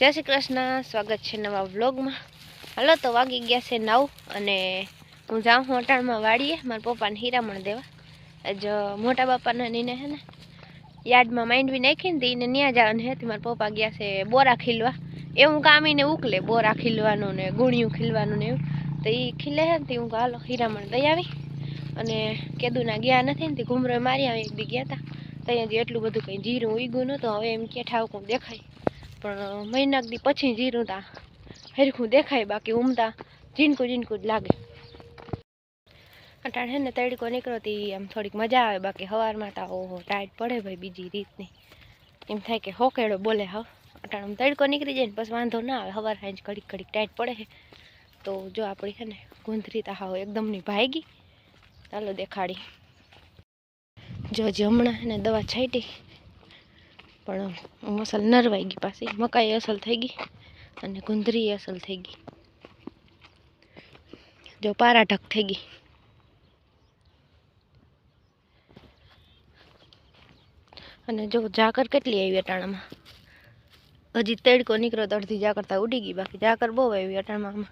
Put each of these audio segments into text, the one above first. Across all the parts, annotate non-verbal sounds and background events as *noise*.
જય શ્રી કૃષ્ણ, સ્વાગત છે નવા વ્લોગમાં. હાલો તો વાગી ગયા છે નવ અને હું જાઉં હું અટાણમાં વાળીએ મારા પપ્પાને હીરામણ દેવા. આજ મોટા બાપાને નીને હે ને યાર્ડમાં માંડવી નાખીને તો એને ત્યાં જવાનું હે. મારા પપ્પા ગયા છે બોરા ખીલવા. એવું કામ એને ઉકલે, બોરા ખીલવાનું ને ગુણિયું ખીલવાનું ને એવું. તો એ ખીલે હે ને તે હું હાલો, હીરામણ દઈ આવી. અને કેદુના ગયા નથી ને તે ઘૂમરો મારી આવી એક દી ગયા હતા તો અહીંયાથી એટલું બધું કંઈ જીરું ઉગ્યું નહોતું, હવે એમ કે ઠાવકું દેખાય. પણ મહિનાક દી પછી જીરું તા. હરખું દેખાય બાકી ઉમતા ઝીણકું ઝીણકું જ લાગે. અટાણે ને તડકો નીકળો તી આમ થોડીક મજા આવે બાકી સવારમાં તો, ઓહો, ટાઈટ પડે ભાઈ બીજી રીતની. એમ થાય કે હોકેડો બોલે હા અટાણે તડકો નીકળી જાય ને પછી વાંધો ના આવે. સવાર સાંજ ઘડીક ઘડીક ટાઈટ પડે છે તો જો આપણી છે ને ગુંધરી તા હાવ એકદમની ભાગી ચાલો દેખાડી. જો હજી હમણાં એને દવા છાંટી. પણ અસલ નરવાઈ ગઈ પાછી. મકાઈ અસલ થઈ ગઈ અને ગુંદરી અસલ થઈ ગઈ. જો પારા ઢક થઈ ગઈ. અને જો ઝાકર કેટલી આવી અટાણામાં? હજી તડકો નીકળ્યો તો અડધી ઝાકર ઉડી ગઈ, બાકી ઝાકર બહુ આવી અટાણામાં.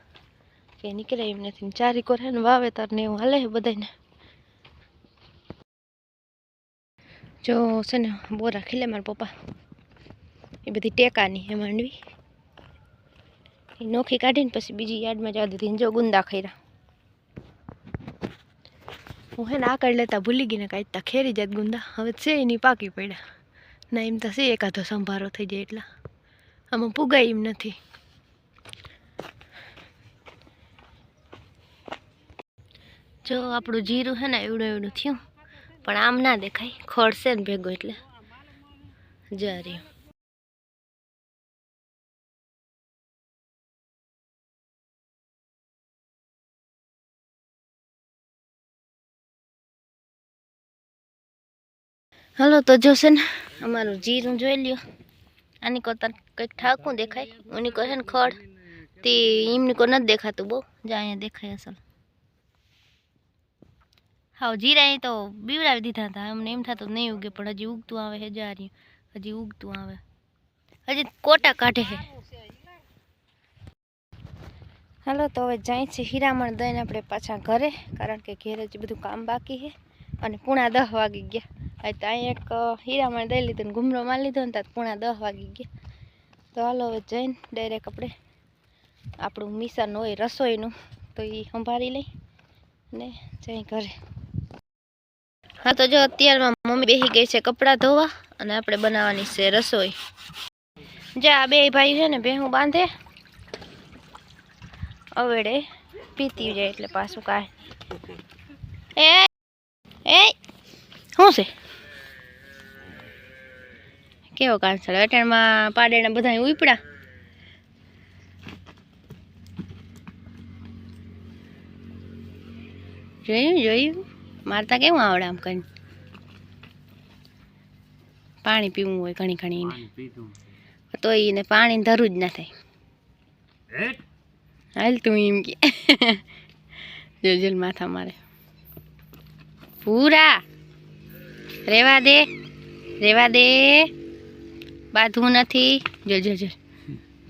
કે નીકળે એમ નથી. ચારી કોર વાવેતર ને એવું હાલે બધાને જો છે ને, બોરા ખીલે મારા પપ્પા. એ બધી ટેકાની હે માંડવી. એ નોખી કાઢીને પછી બીજી યાર્ડમાં જવા દીધી જો ગુંદા ખૈરા હું હે ને આકડ લેતા ભૂલી ગઈને કાંઈ તા ખેરી જાત ગુંદા. હવે છે એની પાકી પડ્યા. ના, એમ તો છે એકાદો સંભારો થઈ જાય એટલા. આમાં પુગાય એમ નથી. જો આપણું જીરું હે ને એવડું એવડું થયું. પણ આમ ના દેખાય. ખડશે ને ભેગો એટલે. જરી હાલો, તો જોશે ને, અમારું જીરું જોઈ લ્યો. આની કો તને કંઈક ઠાકું દેખાય. ઓની કો છે ને ખડ. તે એમની કો નથી દેખાતું બહુ. જા અહીંયા દેખાય અસલ. હાવ જીરા તો બીવડાવી દીધા હતા. અમને એમ થતું નહીં ઉગે, પણ હજી ઉગતું આવે હે જારી હજી ઉગતું આવે. હજી કોટા કાઢે છે. હાલો, તો હવે જાય છે હીરામણ દઈને આપણે પાછા ઘરે, કારણ કે ઘેર જ બધું કામ બાકી છે. અને પૂણા દસ વાગી ગયા. તો અહીં એક હીરામણ દઈ લીધું ને ઘૂમરો મારી લીધો ને ત્યાં પૂણા દસ વાગી ગયા. તો હાલો, હવે જઈને ડાયરેક્ટ આપણે, આપણું મિશન હોય રસોઈનું, તો એ સંભાળી લઈ ને જઈ ઘરે. હા, તો જો અત્યારમાં મમ્મી બેસી ગઈ છે કપડાં ધોવા અને આપણે બનાવવાની છે રસોઈ. જે આ બે ભાઈ છે ને ભેહું બાંધે, અવેડે પીતી જાય એટલે પાછું કાંઈ. એ શું છે? કેવો કાંસળ અટાણમાં પાડેના બધા ઉપડા. જોયું જોયું? મારતા કેવું આવડે આમ કઈ? પાણી પીવું હોય ઘણી ઘણી તો એને પાણી ધરું જ ના થાય. હાલ તું એમ કે. જો માથા મારે. પૂરા રેવા દે. રેવા દે. બાંધવું નથી. જો જો જો.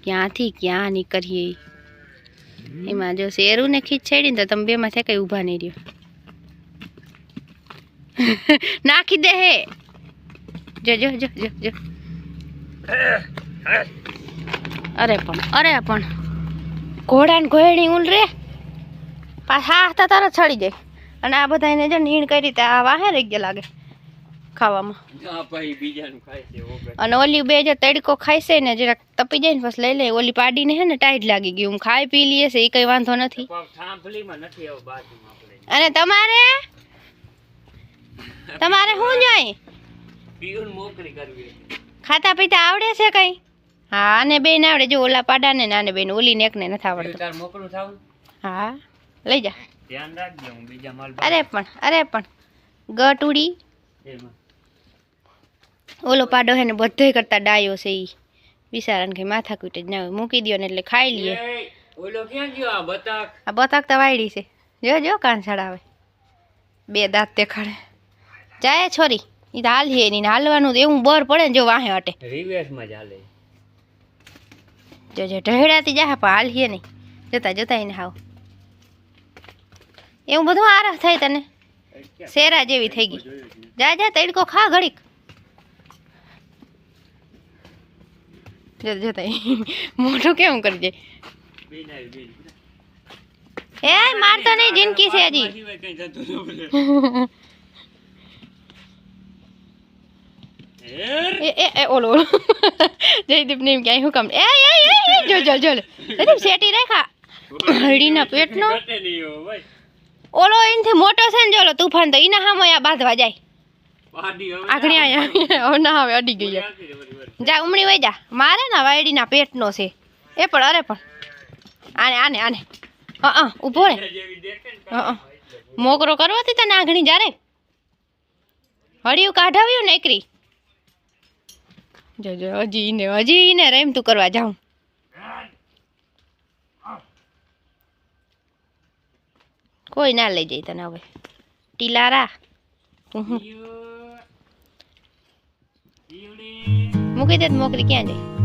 ક્યાંથી ક્યાં નીકળીએ? એમાં જો શેરું ને ખીચડી ને તો તમે બે માં કઈ ઊભા નહીં રહ્યો. નાખી દે હે. જો જો જો જો જો. અરે પણ અરે પણ. ઘોડા ને ઘોડી ઉલ રે. પાછા હાથા તારા છડી જાય અને આ બધા એને જો નીણ કરી રીતે આ વાહે રહી ગયા લાગે ખાવામાં. અને ઓલી બે જે તડકો ખાય છે ને જરાક તપી જાય ને પછી લઈ લે. ઓલી પાડીને હે ને ટાઈટ લાગી ગયું ખાઈ પી લઈએ છે એ કઈ વાંધો નથી. અને તમારે? *laughs* તમારે શું જોઈ? ખાતા પીતા આવડે છે કઈ? હા આને બેન આવડે. જો ઓલા પાડા ને નાને બેન ઓલી ને એકને નથી આવડતું. હા લઈ જા. અરે પણ અરે પણ. ગટ ઉડી ઓલો પાડો હે ને બધે કરતા ડાયો છે ઈ. બિચારાને કઈ માથા કૂટે જ ના હોય. મૂકી દો ને એટલે ખાઈ લઈએ ઓલો ક્યાં ગયો આ બતાક? આ બતક તો વાયડી છે. જો જો કાન આવે બે દાંત દેખાડે. જાય છોરી. એ તો હાલ છે એની હાલવાનું તો એવું બર પડે ને જો વાહે અટે રિવેશમાં ચાલે જો જો ઢહેડાતી જા પણ હાલ હે નહીં. જતા જતા એને હાવ. એવું બધું આરસ થાય તને. શેરા જેવી થઈ ગઈ. જા જા તડકો ખા ઘડીક. જતા જતા મોઢું કેમ કરી જાય બેન આવી, બેન. એ મારતો નહીં જિંદગી છે હજી *laughs* આ સિવાય કંઈ થતું ન બોલે. હેર. *laughs* એ એ એ ઓલો ઓલો જયદીપ ને એમ ક્યાંય હુકમ એ એ એ એ, જો જો જો જયદીપ શેટી રેખા? હળીના પેટનો? હો. ઓલો એનથી મોટો છે ને જોલો તુફાન તો એના સામે આ બાંધવા જાય. આગળ અહીંયા *laughs* ના હવે અડી ગઈ. જા ઉમળી વઈ જા. મારે ના વાયડીના પેટનો છે. એ પણ અરે પણ. આને આને આને. હા હા ઊભો રે. હા હા મોકરો કરવો હતી તને આઘણી જારે હળિયું કાઢાવ્યું ને એકરી? જો જો હજી ને હજી ને રેમતું કરવા જાઉં. કોઈ ના લઈ જાય તને હવે. ટીલારા. મૂકી દે મોકરી ક્યાં જાય?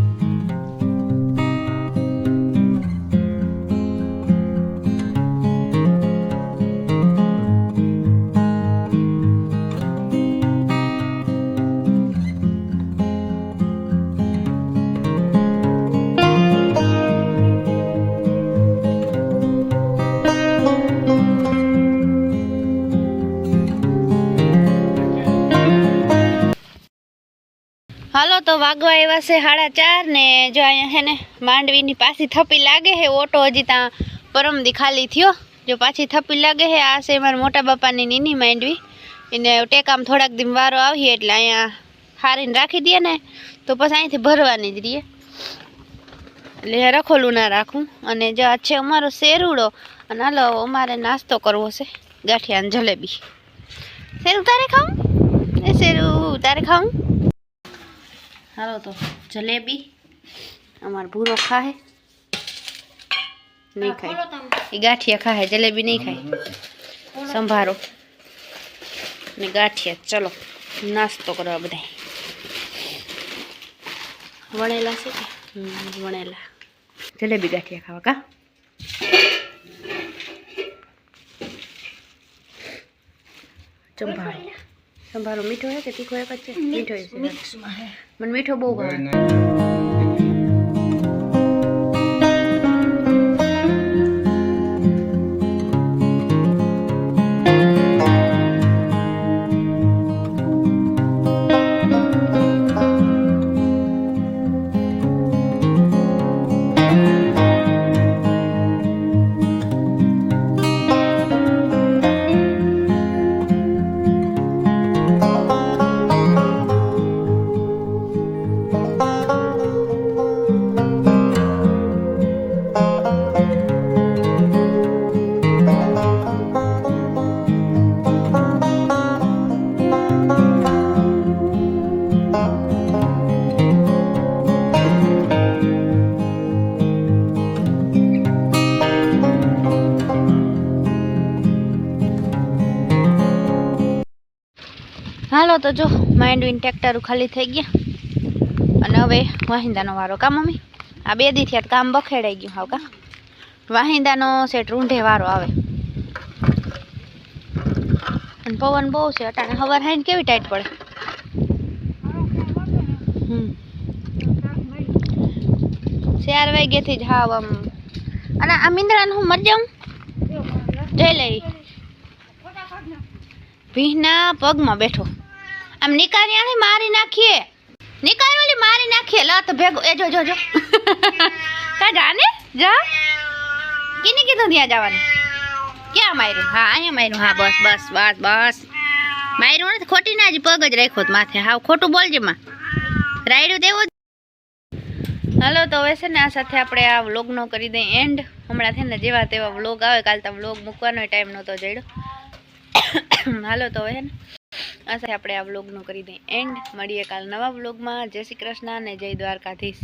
તો વાગવા એવા છે સાડા ચાર ને જો અહીંયા છે ને માંડવીની પાછી થપ્પી લાગે છે ઓટો હજી ત્યાં પરમદી ખાલી થયો. જો પાછી થપ્પી લાગે છે, આ છે મારા મોટા બાપાની નીની માંડવી. એને ટેકામ થોડાક દિન વારો આવીએ એટલે અહીંયા હારીને રાખી દઈએ ને, તો પછી અહીંથી ભરવાની જ રહીએ. એટલે રખોલું ના રાખું. અને જો આ છે અમારો શેરુડો, અને હાલો અમારે નાસ્તો કરવો છે, ગાંઠિયાની જલેબી. શેરું, તારે ખાવું? એ શેરું, તારે ખાવું? હાલો તો જલેબી. અમાર ભૂરો ખાહે. નહીં ખાય. એ ગાંઠિયા ખાહે જલેબી નહીં ખાય. સંભારો. ને ગાંઠિયા. ચલો નાસ્તો કરવા બધા વણેલા છે કે? હમ, વણેલા. જલેબી ગાંઠિયા ખાવા કા? સંભાળ્યા સંભારો મીઠો હે કે તીખો એક જ છે મીઠો છે મને મીઠો બહુ ભાવે. હાલો, તો જો, માંડવીને ટ્રેક્ટર ખાલી થઈ ગયા. અને હવે વાહિંદાનો વારો. કા, મમ્મી? આ બે દી થયા કામ બખેડાઈ ગયું હાવ, કા? વાહિંદાનો સેટ રૂંઢે વારો આવે. અને પવન બહુ છે અટાણે. હવાર હાઈને કેવી ટાઈટ પડે? ચાર વાગ્યાથી જ હાવ આમ. અને આ મીંદડાનું હું મરી જઈ લઈ. ભીના પગમાં બેઠો. આમ નિકારિયાથી મારી નાખીએ. નિકારી ઓલી મારી નાખીએ. લત ભેગો એ જો જો જો. *laughs* કા જાને જા. કીને કીધું ત્યાં જવાનું? ક્યાં માર્યું? હા, અહીંયા માર્યું. હા, બસ બસ બસ બસ. માર્યું નથી ખોટી ના જ પગ જ રાખ્યો માથે. હા, ખોટું બોલજે માં. રાયડું દેવું હાલો, તો હવે છે ને આ સાથે આપણે આ વ્લોગનો કરી દઈએ એન્ડ હમણાં છે ને જેવા તેવા વ્લોગ આવે, કાલ તો વ્લોગ મૂકવાનો ટાઈમ નહોતો જડ્યો *coughs* હાલો, તો હવે આ આપણે આ વ્લોગનો કરી દઈએ. એન્ડ મળીએ કાલ નવા વ્લોગમાં જય શ્રી કૃષ્ણ અને જય દ્વારકાધીશ.